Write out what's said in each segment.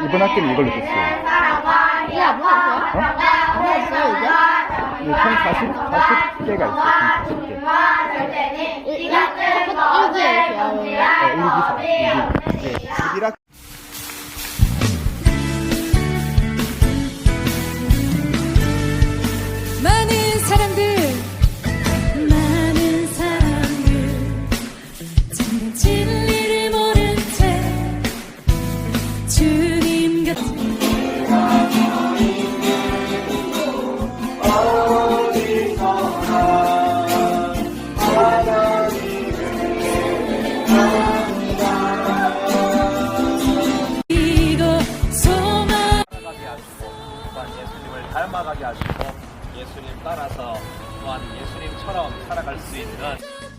이번 학기는 이걸로 됐어요. 이게 안 나왔어요? 어? 안 나왔어요 이제? 이게 총 40, 40개가 있어요. 총 40개. 일, 닮아가게 하시고 예수님 따라서 또한 예수님처럼 살아갈 수 있는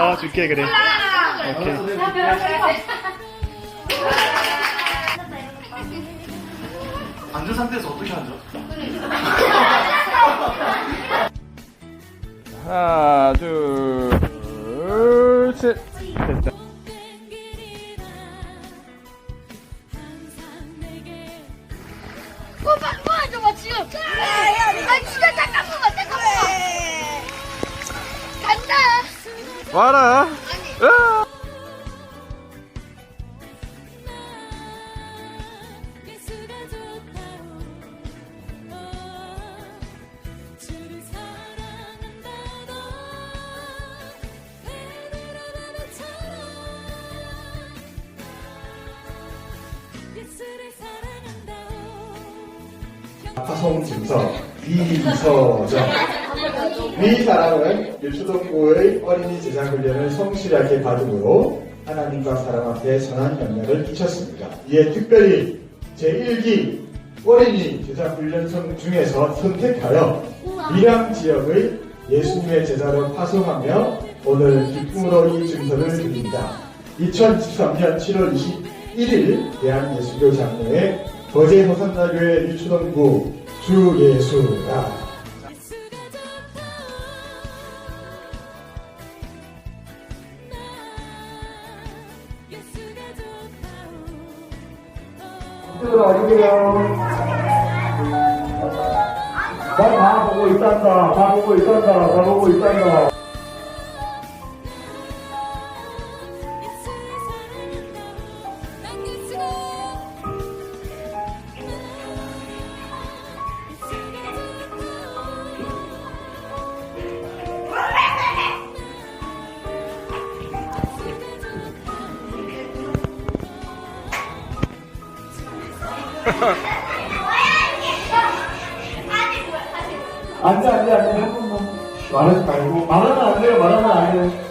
어, 줄게, 그래. 오케이. 앉은 상태에서 어떻게 앉아? 하나, 둘, 셋. 됐다. 오빠 뭐야 저거 지금? 아 진짜 잠깐만 랑한다오 파송 증서 이서정 위 사람은 유초동부의 어린이 제자 훈련을 성실하게 받음으로 하나님과 사람 앞에 선한 영향을 끼쳤습니다. 이에 특별히 제1기 어린이 제자 훈련성 중에서 선택하여 밀양 지역의 예수님의 제자로 파송하며 오늘 기쁨으로 이 증서를 드립니다. 2013년 7월 21일 대한예수교 장로회 거제 호산나교회 유초동부 주예수가 예수가 친구들 어디세요? 나다 보고 있단다. 다 보고 있단다. 다 보고 있단다. 안 돼, 안 돼, 안 돼. 한 번만. 말하지 말고. 말하면 안 돼요. 말하면 안 돼요.